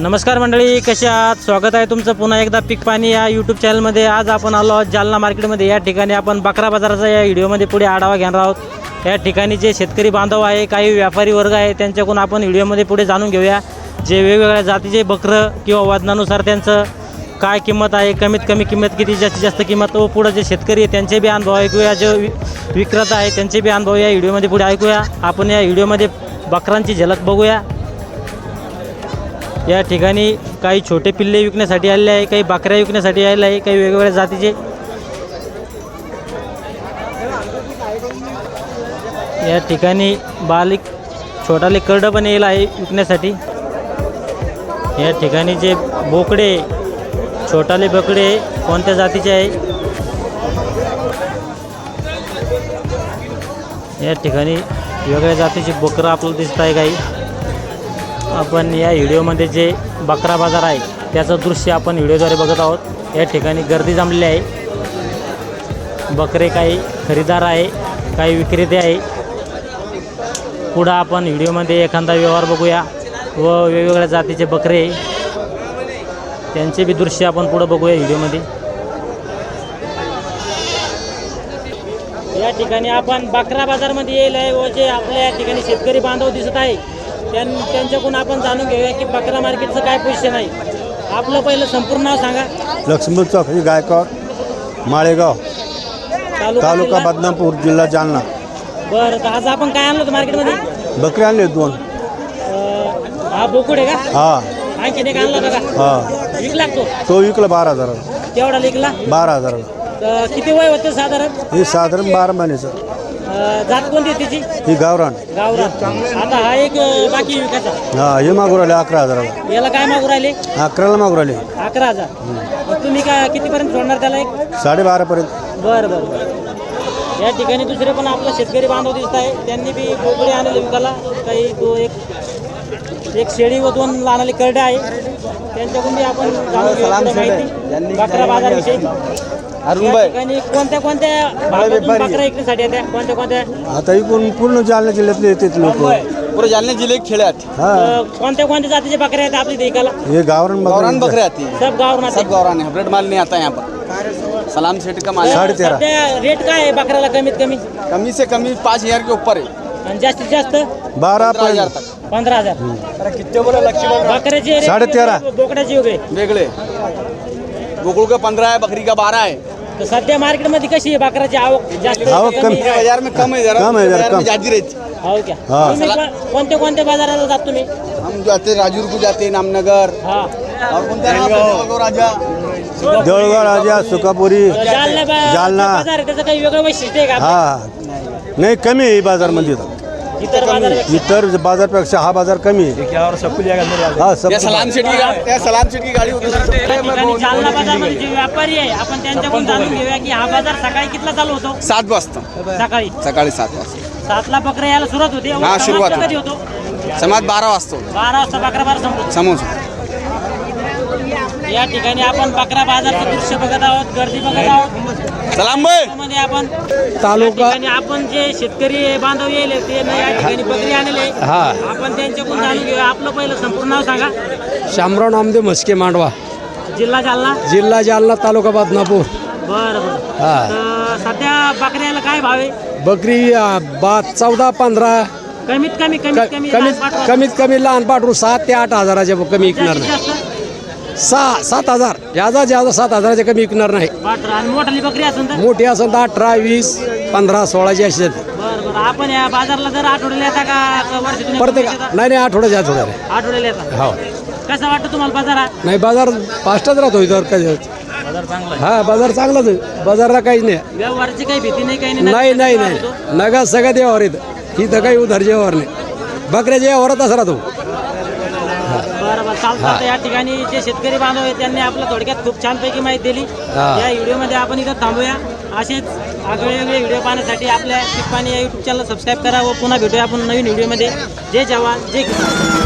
नमस्कार मंडळी कसे आहात? स्वागत आहे तुमचं पुन्हा एकदा पीक पाणी या यूट्यूब चॅनलमध्ये आज आपण आलो आहोत जालना मार्केटमध्ये या ठिकाणी आपण बकरा बाजाराचा या व्हिडिओमध्ये पुढे आढावा घेणार आहोत. या ठिकाणी जे शेतकरी बांधव आहे काही व्यापारी वर्ग आहे त्यांच्याकडून आपण व्हिडिओमध्ये पुढे जाणून घेऊया. जे वेगवेगळ्या जातीचे बकरं किंवा वजनानुसार त्यांचं काय किंमत आहे कमीत कमी किंमत किती जास्तीत जास्त किंमत व पुढं जे शेतकरी आहे त्यांचे बी अनुभव ऐकूया. जे विक्रेता आहे त्यांचे बी अनुभव या व्हिडिओमध्ये पुढे ऐकूया. आपण या व्हिडिओमध्ये बकरांची झलक बघूया. या ठिकाणी काही छोटे पिल्ले विकण्यासाठी आलेले आहे काही बकऱ्या विकण्यासाठी आलेले आहे काही वेगवेगळ्या जातीचे. या ठिकाणी बालिक छोटाले करडं पण येईल आहे विकण्यासाठी. या ठिकाणी जे बोकडे छोटाले बकडे कोणत्या जातीचे आहे? या ठिकाणी वेगळ्या जातीचे बकरं आपल्याला दिसत आहे काही. आपण या व्हिडिओमध्ये जे बकरा बाजार आहे त्याचं दृश्य आपण व्हिडिओद्वारे बघत आहोत. या ठिकाणी गर्दी जमलेली आहे. बकरे काही खरेदार आहे काही विक्रेते आहे. पुढं आपण व्हिडिओमध्ये एखादा व्यवहार बघूया व वेगवेगळ्या जातीचे बकरे त्यांचे बी दृश्य आपण पुढं बघूया व्हिडिओमध्ये. या ठिकाणी आपण बकरा बाजारमध्ये येईल आहे व जे आपल्या या ठिकाणी शेतकरी बांधव दिसत आहे त्यांच्याकडून आपण जाणून घेऊया की बकरा मार्केटचं काय पोझिशन आहे. आपलं पहिलं संपूर्ण नाव सांगा. लक्ष्मण चौकरी गायकवाड माळेगाव तालुका जिल्हा? बदनापूर जिल्हा जालना. बरं तर आज आपण काय आणलं होतं मार्केटमध्ये? बकरे आणले दोन. अं, हा बोकुड आहे का? हा. आणखीन एक आणला होता का? हा. विकला तो तो विकला बारा हजाराला. केवढा विकला? बारा हजाराला. तर किती वय होतं साधारण? हे साधारण बारा महिन्याचं. अं, जात कोणती आहे तिची? ही गावरान. गावरान. आता हा एक अं, बाकी विकायचा हा हे मागू राहिले अकरा हजाराला याला काय मागू राहिले? अकराला मागू राहिले. अकरा हजार. मग तुम्ही काय कितीपर्यंत सोडणार त्याला एक? साडेबारापर्यंत. बरं बरं बरं. या ठिकाणी दुसरे पण आपला शेतकरी बांधव दिसत आहे. त्यांनी बी बोकडे आणले विकायला काही दो एक एक शेळी व दोन लहानाले करडे आहे. त्यांच्याकडून आपण जाणून घेऊया थोडं माहिती. बकरा बाजारविषयी या ठिकाणी कोणत्या कोणत्या भागातून बकरा विकण्यासाठी येत्या कोणत्या कोणत्या? आता इकडून पूर्ण जालना जिल्ह्यातले येतात लोक. पुरे जालना जिले के खेड़े आते हा. अं, कोणत्या कोणत्या जातीच्या बकऱ्या आहेत आपली विकायला हे गावरान गौरान बकरे बकरे आती सब गाव सब गौरान है हब्रेड माल नहीं आता यहाँ पर सलाम सेठ का माल है। साढ़े तेरह। सध्या रेट काय आहे बकऱ्याला कमीत कमी? कमी से कमी पाँच हजार के ऊपर है आणि जास्तीत जास्त? बारा हजार तक. पंधरा हजार. कितने बोले लक्ष्मण बकऱ्याचे rate साडे तेरा. वेगळे, बोकड्याचे वेगळे. गोकुल का पंद्रह है बकरी का बारह है तर सध्या मार्केटमध्ये कशी आहे बकऱ्याची आवक जास्त आवक कमी. आहे? बाजार में कम है जरा. कम है जरा, बाजार में कम। ज्यादा रहती हो क्या हा. तुम्ही को- कोणत्या कोणत्या बाजाराला जात तुम्ही? हम जाते राजूर को जाते हैं नामनगर. हा. और? देवगांव राजा. देऊळगाव राजा सुकापुरी. तर जालना बा- जालना. बाजार आहे, त्याचं काही वेगळं वैशिष्ट्य आहे का? हा. नाही कमी आहे बाजारमध्ये. इतर बाजार इतर बाजारपेक्षा हा बाजार कमी आहे. हा सब या सलाम सेठ की गाड़ी या सलाम सेठ की? गाड़ी होती ठिकाणी जालना बाजारमध्ये जे व्यापारी आहे आपण त्यांच्याकडून जाणून घेऊया की हा बाजार सकाळी कितला चालू होतो? सात वाजता. सकाळी. सकाळी सात वाजता. सातला बकऱ्या यायला सुरुवात होते. हा, समाप्त सुरुवात होते. कधी होतो? समाज बारा वाजता बारा वाजता बकरा बाजार संपतो समोसा या ठिकाणी आपण बकरा बाजारचं दृश्य बघत आहोत गर्दी बघत आहोत. सलाम भाई त्यामध्ये आपण तालुका आपण जे शेतकरी बांधव येईल ते ना या ठिकाणी बकरी आणले. आपण त्यांच्याकडून जाणून घेऊया. आपलं पहिलं संपूर्ण नाव सांगा. शामराव नामदेव म्हस्के मांडवा. जिल्हा जालना? जिल्हा जालना तालुका बदनापूर. बरं बरं. हा. तर सध्या बकऱ्याला काय भाव आहे? बकरी आ, बा चौदा पंधरा. कमीत कमी कमीत कमी कमीत. कमीत कमी लहान पाठवू. सात ते आठ हजाराच्या कमी विकणार जास्तीत नाही. जास्त? सहा सात हजार. ज्यादा ज्यादा सात हजाराच्या कमी विकणार नाही. पाठवा. आणि मोठाली बकरी असेल तर? मोठी असेल तर अठरा वीस पंधरा सोळाची अशी. बरं बरं. आपण या बाजारला जर आठवड्याला येता का? का वर्षातून एकदा प्रत्येक येता? नाही नाही आठवड्याच्या आठवड्याला आठवड्याला येता? हो. कसं वाटतं तुम्हाला बाजार हा? नाही बाजार फास्टच राहतो इथं काय बाजार चांगला आहे. हा बाजार चांगलाच आहे. बाजारला काहीच नाही. व्यवहाराची काही भीती नाही काही नाही? नाही होतो. नगा सगळ्यात व्यवहार इथं इथं काही उधार व्यवहार नाही. बकऱ्याच्या व्यवहारातच राहतो. बरं बरं चालतं आता या ठिकाणी जे शेतकरी बांधव आहेत त्यांनी आपलं थोडक्यात खूप छानपैकी माहिती दिली. या व्हिडिओमध्ये आपण इथं थांबूया. असेच वेगवेगळे व्हिडिओ पाहण्यासाठी आपल्या पिकपाणी या यूट्यूब चॅनल सबस्क्राईब करा व पुन्हा भेटूया आपण नवीन व्हिडिओमध्ये. जय जवान जय किसान.